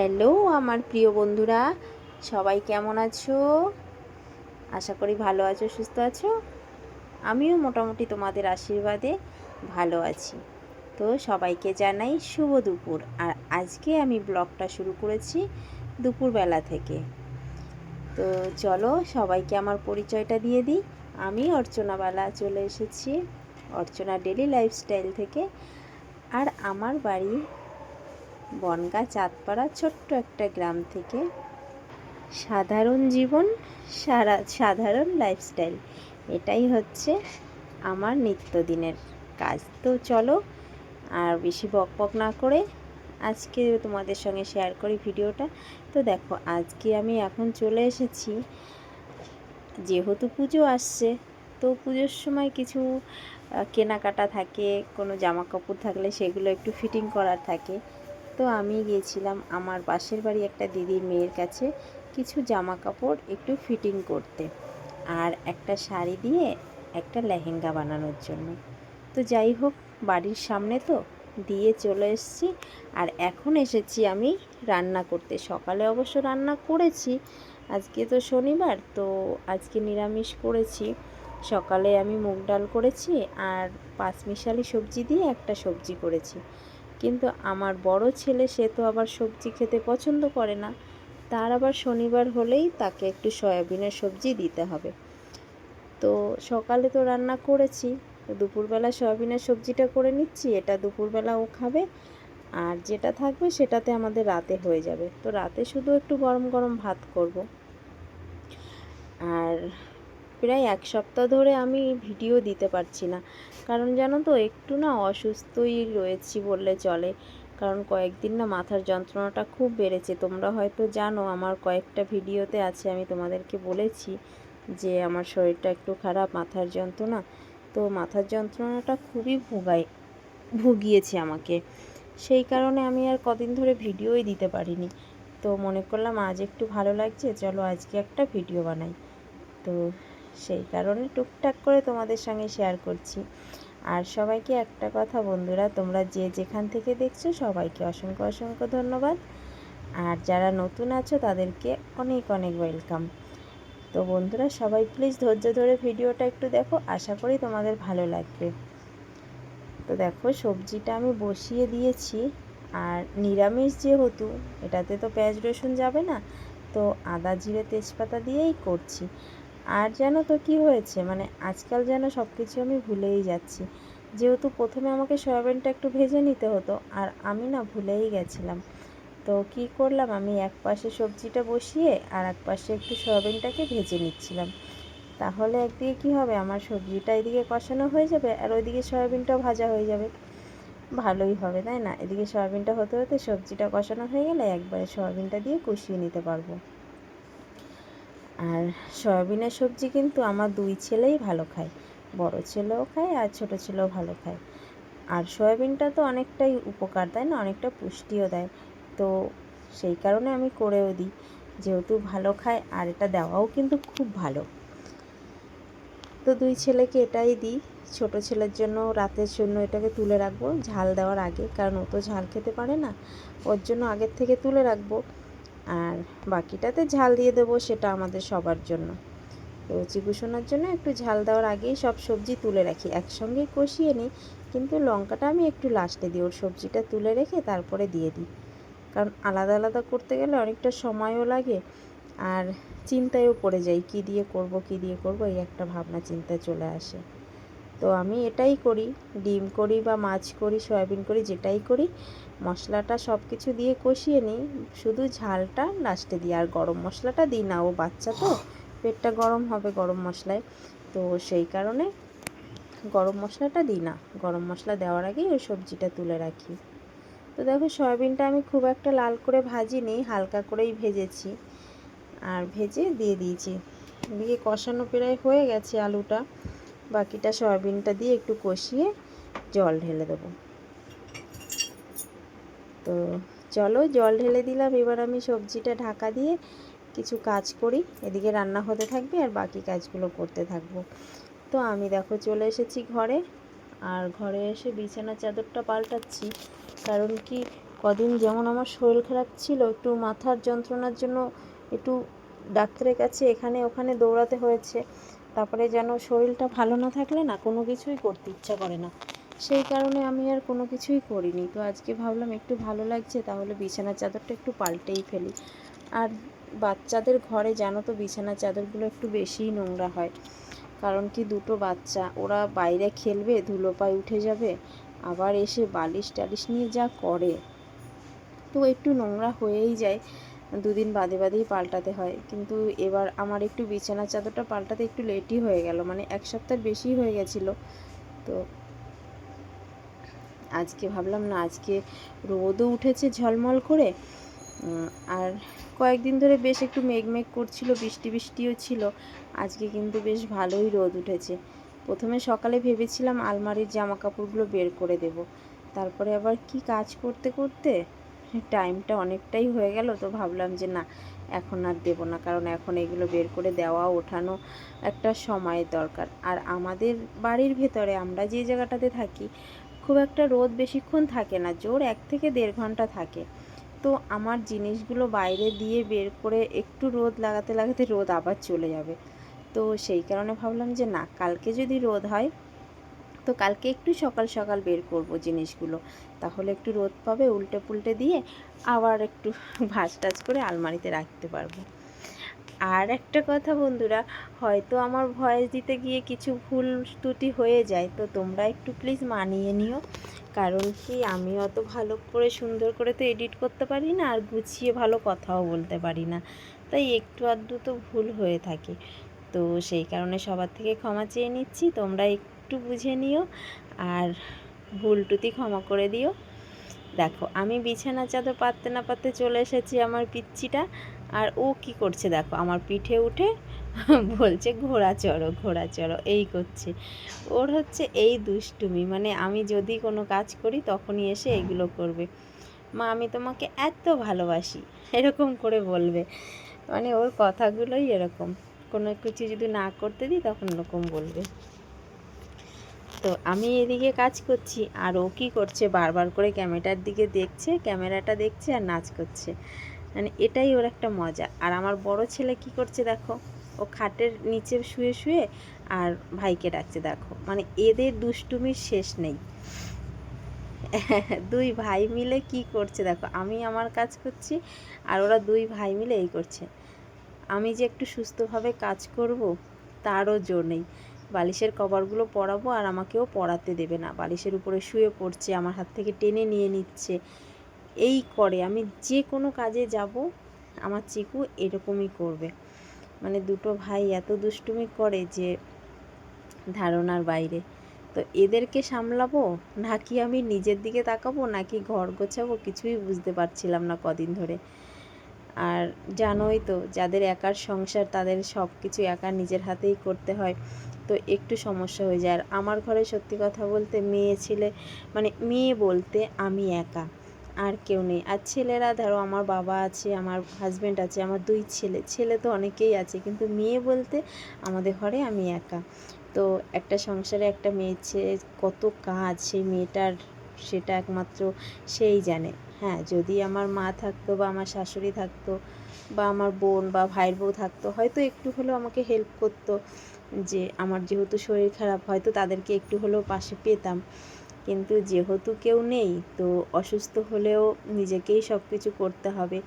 Hello, আমার প্রিয় বন্ধুরা, সবাই কেমন আছো? আশা করি ভালো আছো, সুস্থ আছো? আমিও মোটামুটি তোমাদের আশীর্বাদে ভালো আছি। তো সবাইকে জানাই শুভ দুপুর। আর আজকে আমি ব্লগটা শুরু করেছি দুপুরবেলা থেকে। তো চলো, সবাইকে আমার পরিচয়টা দিয়ে দিই। আমি অর্চনাবেলা চলে এসেছি অর্চনা ডেলি লাইফস্টাইল থেকে। আর আমার বাড়ি বনগা চাঁদপাড়া ছোট্ট একটা গ্রাম থেকে। সাধারণ জীবন, সারা, সাধারণ লাইফস্টাইল এটাই হচ্ছে আমার নিত্যদিনের কাজ। তো চলো, আর বেশি বক বক না করে আজকে তোমাদের সঙ্গে শেয়ার করি ভিডিওটা। তো দেখো, আজকে আমি এখন চলে এসেছি। যেহেতু পুজো আসছে, তো পুজোর সময় কিছু কেনাকাটা থাকে, কোনো জামা কাপড় থাকলে সেগুলো একটু ফিটিং করার থাকে। তো আমি গিয়েছিলাম। আমার পাশের বাড়ি একটা দিদির মেয়ের কাছে কিছু জামা কাপড় একটু ফিটিং করতে আর একটা শাড়ি দিয়ে একটা লেহেঙ্গা বানানোর জন্য। তো যাই হোক, বাড়ির সামনে তো দিয়ে চলে এসেছি আর এখন এসেছি আমি রান্না করতে। সকালে অবশ্য রান্না করেছি, আজকে তো শনিবার, তো আজকে নিরামিষ করেছি। সকালে আমি মুগ ডাল করেছি আর পাঁচমিশালি সবজি দিয়ে একটা সবজি করেছি। কিন্তু আমার বড় ছেলে, সে তো আবার সবজি খেতে পছন্দ করে না। তার আবার শনিবার হলেই তাকে একটু সয়াবিনের সবজি দিতে হবে। তো সকালে তো রান্না করেছি, তো দুপুরবেলা সয়াবিনের সবজিটা করে নিচ্ছি, এটা দুপুরবেলা ও খাবে। আর যেটা থাকবে সেটাতে আমাদের রাতে হয়ে যাবে। তো রাতে শুধু একটু গরম গরম ভাত করব। আর প্রায় এক সপ্তাহ ধরে আমি ভিডিও দিতে পারছি না। কারণ জানো তো, একটু না অসুস্থই রয়েছি বললে চলে। কারণ কয়েকদিন না মাথার যন্ত্রণাটা খুব বেড়েছে। তোমরা হয়তো জানো, আমার কয়েকটা ভিডিওতে আছে, আমি তোমাদেরকে বলেছি যে আমার শরীরটা একটু খারাপ, মাথার যন্ত্রণা। তো মাথার যন্ত্রণাটা খুবই ভোগায়, ভুগিয়েছে আমাকে। সেই কারণে আমি আর কদিন ধরে ভিডিওই দিতে পারিনি। তো মনে করলাম আজ একটু ভালো লাগছে, চলো আজকে একটা ভিডিও বানাই। তো সেই কারণে টুকটাক করে তোমাদের সঙ্গে শেয়ার করছি। আর সবাইকে একটা কথা বন্ধুরা, তোমরা যে যেখান থেকে দেখছ সবাইকে অসংখ্য অসংখ্য ধন্যবাদ। আর যারা নতুন আছো তাদেরকে অনেক অনেক ওয়েলকাম তো বন্ধুরা, সবাই প্লিজ ধৈর্য ধরে ভিডিওটা একটু দেখো, আশা করি তোমাদের ভালো লাগবে। তো দেখো, সবজিটা আমি বসিয়ে দিয়েছি। আর নিরামিষ যেহেতু, এটাতে তো পেঁয়াজ রসুন যাবে না, তো আদা, জিরে, তেজপাতা দিয়েই করছি। আর যেন তো কি হয়েছে? মানে আজকাল যেন সব কিছু আমি ভুলেই যাচ্ছি। যেহেতু প্রথমে আমাকে সয়াবিনটা একটু ভেজে নিতে হতো, আর আমি না ভুলেই গেছিলাম। তো কি করলাম? আমি এক পাশে সবজিটা বসিয়ে আর এক পাশে একটু সয়াবিনটাকে ভেজে নিচ্ছিলাম। তাহলে একদিকে কি হবে? আমার সবজিটা এদিকে কষানো হয়ে যাবে আর ওইদিকে সয়াবিনটাও ভাজা হয়ে যাবে। ভালোই হবে, তাই না? এদিকে সয়াবিনটা হতে হতে সবজিটা কষানো হয়ে গেলে একবারে সয়াবিনটা দিয়ে কষিয়ে নিতে পারব। আর সয়াবিনের সবজি কিন্তু আমার দুই ছেলেই ভালো খায়। বড় ছেলেও খায় আর ছোট ছেলেও ভালো খায়। আর সয়াবিনটা তো অনেকটাই উপকার দেয় না, অনেকটা পুষ্টিও দেয়। তো সেই কারণে আমি করেও দিই, যেহেতু ভালো খায় আর এটা দেওয়াও কিন্তু খুব ভালো। তো দুই ছেলেকে এটাই দিই, ছোট ছেলের জন্য রাতের জন্য এটাকে তুলে রাখব ঝাল দেওয়ার আগে, কারণ ও তো ঝাল খেতে পারে না। ওর জন্য আগের থেকে তুলে রাখব। আর বাকিটাতে ঝাল দিয়ে দেবো সেটা আমাদের সবার জন্য। তো চিকুশোনার জন্য একটু ঝাল দেওয়ার আগেই সব সবজি তুলে রাখি। একসঙ্গেই কষিয়ে নিই, কিন্তু লঙ্কাটা আমি একটু লাস্টে দিই। ওর সবজিটা তুলে রেখে তারপরে দিয়ে দিই। কারণ আলাদা আলাদা করতে গেলে অনেকটা সময়ও লাগে আর চিন্তায়ও পড়ে যাই কী দিয়ে করব, কী দিয়ে করব, এই একটা ভাবনা চিন্তা চলে আসে। তো আমি এটাই করি। ডিম করি বা মাছ করি, সয়াবিন করি, যেটাই করি। মশলাটা সব কিছু দিয়ে কষিয়ে নিই। শুধু ঝালটা লাস্টে দিই, আর গরম মশলাটা দিই না, ও বাচ্চা তো, পেটটা গরম হবে গরম মশলায়। তো সেই কারণে গরম মশলাটা দিই না, গরম মশলা দেওয়ার আগেই ওই সবজিটা তুলে রাখি। তো দেখো, সয়াবিনটা আমি খুব একটা লাল করে ভাজিনি হালকা করেই ভেজেছি। আর ভেজে দিয়ে দিয়েছি। এদিকে কষানো প্রায় হয়ে গেছে আলুটা। বাকিটা সয়াবিনটা দিয়ে একটু কষিয়ে জল ঢেলে দেবো। তো চলো জল ঢেলে দিলাম, এবার আমি সবজিটা ঢাকা দিয়ে কিছু কাজ করি। এদিকে রান্না হতে থাকবে আর বাকি কাজগুলো করতে থাকব। তো আমি দেখো চলে এসেছি ঘরে, আর ঘরে এসে বিছানার চাদরটা পাল্টাচ্ছি। কারণ কি, কদিন যেমন আমার শরীর খারাপ ছিল, একটু মাথার যন্ত্রণার জন্য একটু ডাক্তারের কাছে এখানে ওখানে দৌড়াতে হয়েছে। তারপরে যেন শরীরটা ভালো না থাকলে না কোনো কিছুই করতে ইচ্ছা করে না। সেই কারণে আমি আর কোনো কিছুই করিনি। তো আজকে ভাবলাম একটু ভালো লাগছে, তাহলে বিছানার চাদরটা একটু পাল্টেই ফেলি। আর বাচ্চাদের ঘরে জানো তো বিছানার চাদরগুলো একটু বেশিই নোংরা হয়। কারণ কি দুটো বাচ্চা, ওরা বাইরে খেলবে, ধুলো পায়ে উঠে যাবে, আবার এসে বালিশ টালিশ নিয়ে যা করে। তো একটু নোংরা হয়েই যায়, দুদিন বাদে বাদেই পাল্টাতে হয়। কিন্তু এবার আমার একটু বিছানার চাদরটা পাল্টাতে একটু লেটই হয়ে গেল মানে এক সপ্তাহের বেশি হয়ে গেছিল। তো আজকে ভাবলাম না, আজকে রোদও উঠেছে ঝলমল করে। আর কয়েকদিন ধরে বেশ একটু মেঘমেঘ মেঘ করছিল, বৃষ্টি বৃষ্টিও ছিল। আজকে কিন্তু বেশ ভালোই রোদ উঠেছে। প্রথমে সকালে ভেবেছিলাম আলমারির জামা কাপড়গুলো বের করে দেব। তারপরে আবার কি কাজ করতে করতে টাইমটা অনেকটাই হয়ে গেল, তো ভাবলাম যে না, এখন আর দেবো না, কারণ এখন এগুলো বের করে দেওয়া, ওঠানো একটা সময়ের দরকার। আর আমাদের বাড়ির ভেতরে আমরা যে জায়গাটাতে থাকি খুব একটা রোদ বেশিক্ষণ থাকে না, জোর এক থেকে দেড় ঘণ্টা থাকে। তো আমার জিনিসগুলো বাইরে দিয়ে বের করে একটু রোদ লাগাতে লাগাতে রোদ আবার চলে যাবে। তো সেই কারণে ভাবলাম যে না, কালকে যদি রোদ হয়, তো কালকে একটু সকাল সকাল বের করব জিনিসগুলো। তাহলে একটু রোদ পাবে উল্টে পুল্টে দিয়ে আবার একটু ভাজ টাজ করে আলমারিতে রাখতে পারব। আর একটা কথা বন্ধুরা, হয়তো আমার ভয়েস দিতে গিয়ে কিছু ভুল ত্রুটি হয়ে যায়, তো তোমরা একটু প্লিজ মানিয়ে নিও। কারণ কি, আমি অত ভালো করে সুন্দর করে তো এডিট করতে পারি না, আর গুছিয়ে ভালো কথাও বলতে পারি না। তাই একটু আধটু তো ভুল হয়ে থাকে। তো সেই কারণে সবার থেকে ক্ষমা চেয়ে নিচ্ছি, তোমরা একটু বুঝে নিও, আর ভুল টুতি ক্ষমা করে দিও। দেখো, আমি বিছানা চাদর পাততে না পাততে চলে এসেছি আমার পিচ্চিটা আর ও কি করছে দেখো, আমার পিঠে উঠে বলছে, ঘোড়া চড়ো ঘোড়া চড়ো। এই করছে। ওর হচ্ছে এই দুষ্টুমি মানে আমি যদি কোনো কাজ করি তখনই এসে এগুলো করবে। মা, আমি তোমাকে এত ভালোবাসি। এরকম করে বলবে। মানে ওর কথাগুলোই এরকম। কোনো কিছু যদি না করতে দিই তখন এরকম বলবে। তো আমি এদিকে কাজ করছি, আর ও কী করছে, বারবার করে ক্যামেরার দিকে দেখছে, ক্যামেরাটা দেখছে আর নাচ করছে। মানে এটাই ওর একটা মজা। আর আমার বড় ছেলে কি করছে দেখো? ও খাটের নিচে শুয়ে শুয়ে আর ভাইকে ডাকছে, দেখো। মানে এদের দুষ্টুমির শেষ নেই। দুই ভাই মিলে কি করছে দেখো? আমি আমার কাজ করছি আর ওরা দুই ভাই মিলে এই করছে। আমি যে একটু সুস্থভাবে কাজ করব, তারও জোর নেই। বালিশের কভারগুলো পরাবো আর আমাকেও পরাতে দেবে না। বালিশের উপরে শুয়ে পড়ছে, আমার হাত থেকে টেনে নিয়ে নিচ্ছে। এই করে। আমি যে কোনো কাজে যাব, আমার চিকু এরকমই করবে। মানে দুটো ভাই এত দুষ্টুমি করে যে ধারণার বাইরে। তো এদেরকে সামলাবো? নাকি আমি নিজের দিকে তাকাবো? নাকি ঘর গোছাবো? কিছুই বুঝতে পারছিলাম না কদিন ধরে। আর জানোই তো, যাদের একার সংসার, তাদের সব কিছু একা নিজের হাতেই করতে হয়। তো একটু সমস্যা হয়ে যায়। আর আমার ঘরে সত্যি কথা বলতে মেয়ে ছেলে মানে মেয়ে বলতে আমি একা। আর কেউ নেই। আর ছেলেরা, ধরো আমার বাবা আছে, আমার হাজব্যান্ড আছে, আমার দুই ছেলে। ছেলে তো অনেকেই আছে, কিন্তু মেয়ে বলতে আমাদের ঘরে আমি একা। তো একটা সংসারে একটা মেয়ে কত কাজ, সেই মেয়েটার সেটা একমাত্র সেই জানে। হ্যাঁ যদি আমার মা থাকতো বা আমার শাশুড়ি থাকতো বা আমার বোন বা ভাইয়ের বউ থাকতো, হয়তো একটু হলেও আমাকে হেল্প করতো যে, আমার যেহেতু শরীর খারাপ, হয়তো তাদেরকে একটু হলেও পাশে পেতাম। কিন্তু যেহেতু কেউ নেই, তো অসুস্থ হলেও নিজেকেই সব কিছু করতে হবে।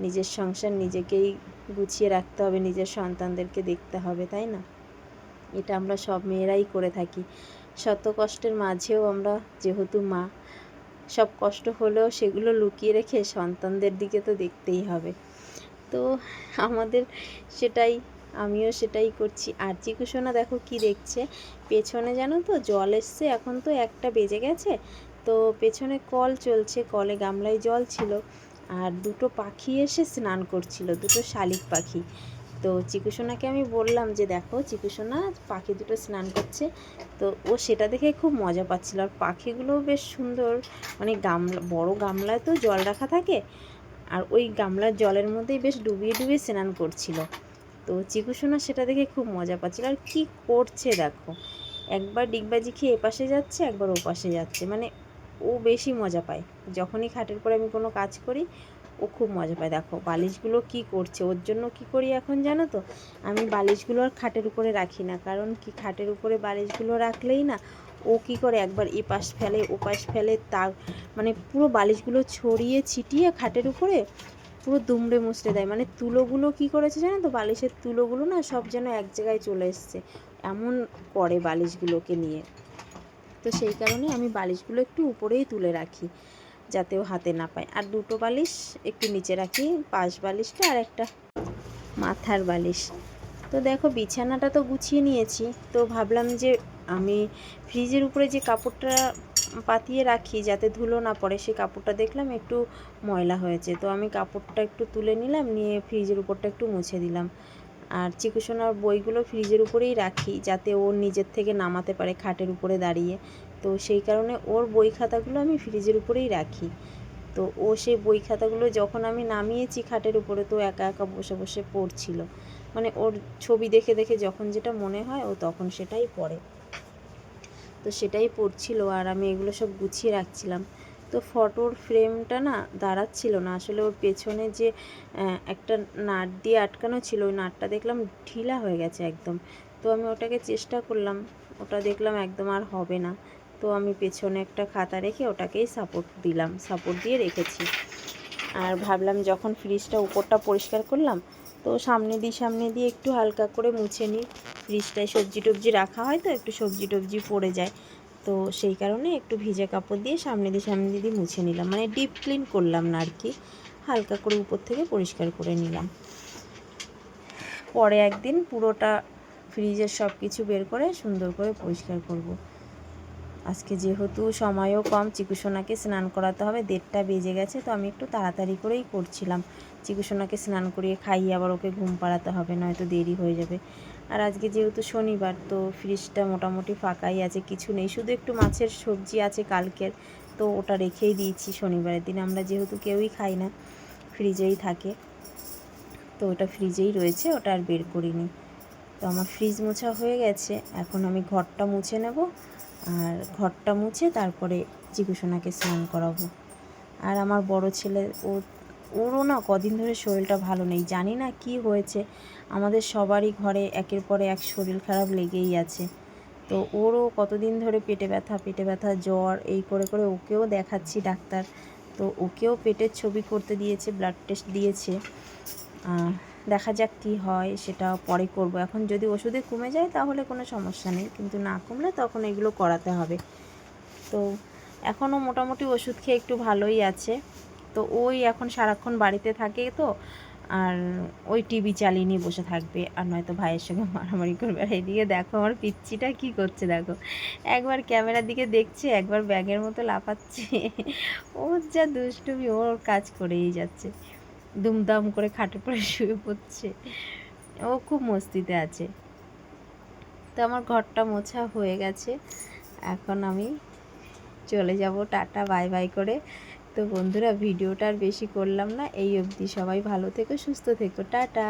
নিজের সংসার নিজেকেই গুছিয়ে রাখতে হবে, নিজের সন্তানদেরকে দেখতে হবে, তাই না? এটা আমরা সব মেয়েরাই করে থাকি। শত কষ্টের মাঝেও আমরা যেহেতু মা, সব কষ্ট হলেও সেগুলো লুকিয়ে রেখে সন্তানদের দিকে তো দেখতেই হবে। তো আমাদের সেটাই আমিও সেটাই করছি। আর চিকুসোনা দেখো কি দেখছে? পেছনে জানো তো জল এসছে, এখন তো একটা বেজে গেছে। তো পেছনে কল চলছে, কলে গামলায় জল ছিল। আর দুটো পাখি এসে স্নান করছিল, দুটো শালিক পাখি। তো চিকুসোনাকে আমি বললাম যে, দেখো চিকুসোনা পাখি দুটো স্নান করছে। তো ও সেটা দেখে খুব মজা পাচ্ছিল। আর পাখিগুলোও বেশ সুন্দর। মানে গামলা, বড় গামলায় তো জল রাখা থাকে। আর ওই গামলার জলের মধ্যেই বেশ ডুবিয়ে ডুবিয়ে স্নান করছিল। তো চিকুসোনা সেটা দেখে খুব মজা পাচ্ছিল। আর কি করছে দেখো? একবার ডিগবাজি খেয়ে এপাশে যাচ্ছে, একবার ওপাশে যাচ্ছে। মানে ও বেশি মজা পায়। যখনই খাটের পরে আমি কোনো কাজ করি, ও খুব মজা পায়। দেখো, বালিশগুলো কি করছে? ওর জন্য কি করি এখন জানো তো? আমি বালিশগুলো আর খাটের উপরে রাখি না। কারণ কি, খাটের উপরে বালিশগুলো রাখলেই না, ও কি করে একবার এ পাশ ফেলে ও পাশ ফেলে তা মানে পুরো বালিশগুলো ছড়িয়ে ছিটিয়ে খাটের উপরে পুরো দুমড়ে মুচড়ে দেয়। মানে তুলোগুলো কি করেছে জানো তো? বালিশের তুলোগুলো না সব যেন এক জায়গায় চলে এসছে। এমন করে বালিশগুলোকে নিয়ে। তো সেই কারণে আমি বালিশগুলো একটু উপরেই তুলে রাখি, যাতে ও হাতে না পায়। আর দুটো বালিশ একটু নিচে রাখি, পাশ বালিশটা আর একটা মাথার বালিশ। তো দেখো, বিছানাটা তো গুছিয়ে নিয়েছি। তো ভাবলাম যে আমি ফ্রিজের উপরে যে কাপড়টা পাতিয়ে রাখি যাতে ধুলো না পড়ে। সেই কাপড়টা দেখলাম একটু ময়লা হয়েছে। তো আমি কাপড়টা একটু তুলে নিলাম, নিয়ে ফ্রিজের উপরটা একটু মুছে দিলাম। আর চিকুসোনার বইগুলো ফ্রিজের উপরেই রাখি যাতে ও নিজের থেকে নামাতে পারে খাটের উপরে দাঁড়িয়ে। তো সেই কারণে ওর বই খাতাগুলো আমি ফ্রিজের উপরেই রাখি। তো ও সেই বই খাতাগুলো যখন আমি নামিয়েছি খাটের উপরে তো একা একা বসে বসে পড়ছিল। মানে ওর ছবি দেখে দেখে যখন যেটা মনে হয় ও তখন সেটাই পড়ে। তো সেটাই পড়ছিল আর আমি এগুলো সব গুছিয়ে রাখছিলাম। তো ফটোর ফ্রেমটা না দাঁড়াচ্ছিল না। আসলে ওর পেছনে যে একটা নাট দিয়ে আটকানো ছিল, ওই নাটটা দেখলাম ঢিলা হয়ে গেছে একদম। তো আমি ওটাকে চেষ্টা করলাম, ওটা দেখলাম একদম আর হবে না। তো আমি পেছনে একটা খাতা রেখে ওটাকেই সাপোর্ট দিলাম সাপোর্ট দিয়ে রেখেছি। আর ভাবলাম যখন ফ্রিজটা উপরটা পরিষ্কার করলাম তো সামনে দিয়ে সামনে দিয়ে একটু হালকা করে মুছে নিই। ফ্রিজটায় সবজি টবজি রাখা হয় তো, একটু সবজি টবজি পড়ে যায়। তো সেই কারণে একটু ভিজে কাপড় দিয়ে সামনে দিয়ে সামনে দিয়ে মুছে নিলাম। মানে ডিপ ক্লিন করলাম না আর কি হালকা করে উপর থেকে পরিষ্কার করে নিলাম। পরে একদিন পুরোটা ফ্রিজের সব কিছু বের করে সুন্দর করে পরিষ্কার করব। আজকে যেহেতু সময়ও কম, চিকুসোনাকে স্নান করাতে হবে, দেড়টা বেজে গেছে, তো আমি একটু তাড়াতাড়ি করেই করছিলাম। চিকুসোনাকে স্নান করিয়ে খাইয়ে আবার ওকে ঘুম পাড়াতে হবে, নয়তো দেরি হয়ে যাবে। আর আজকে যেহেতু শনিবার, তো ফ্রিজটা মোটামুটি ফাঁকাই আছে, কিছু নেই, শুধু একটু মাছের সবজি আছে কালকের, তো ওটা রেখেই দিয়েছি শনিবারের দিন। আমরা যেহেতু কেউই খাই না, ফ্রিজেই থাকে, তো ওটা ফ্রিজেই রয়েছে, ওটা আর বের করিনি। তো আমার ফ্রিজ মোছা হয়ে গেছে, এখন আমি ঘরটা মুছে নেব আর ঘরটা মুছে তারপরে চিকুসোনাকে স্নান করাবো। আর আমার বড় ছেলে, ও, ওরও না কদিন ধরে শরীরটা ভালো নেই। জানি না কি হয়েছে। আমাদের সবারই ঘরে একের পরে এক শরীর খারাপ লেগেই আছে। তো ওরও কতদিন ধরে পেটে ব্যথা পেটে ব্যথা, জ্বর, এই করে করে ওকেও দেখাচ্ছি ডাক্তার। তো ওকেও পেটের ছবি করতে দিয়েছে ব্লাড টেস্ট দিয়েছে। দেখা যাক কি হয় সেটা পরে করব। এখন যদি ওষুধে কমে যায় তাহলে কোনো সমস্যা নেই, কিন্তু না কমলে তখন এগুলো করাতে হবে। তো এখনও মোটামুটি ওষুধ খেয়ে একটু ভালোই আছে। তো ওই এখন সারাক্ষণ বাড়িতে থাকে তো, আর ওই টিভি চালিয়ে নিয়ে বসে থাকবে, আর নয়তো ভাইয়ের সঙ্গে মারামারি করবে। আর এদিকে দেখো আমার পিচ্ছিটা কি করছে দেখো। একবার ক্যামেরার দিকে দেখছে, একবার ব্যাগের মতো লাফাচ্ছে। ওর যা দুষ্টুমি, ওর কাজ করেই যাচ্ছে। দুমদাম করে খাটে পরে শুয়ে পড়ছে। ও খুব মস্তিতে আছে। তো আমার ঘরটা মোছা হয়ে গেছে। এখন আমি চলে যাব টাটা, বাই বাই করে। তো বন্ধুরা, ভিডিওটা আর বেশি করলাম না। এই অবধি সবাই ভালো থেকো, সুস্থ থেকো। টাটা।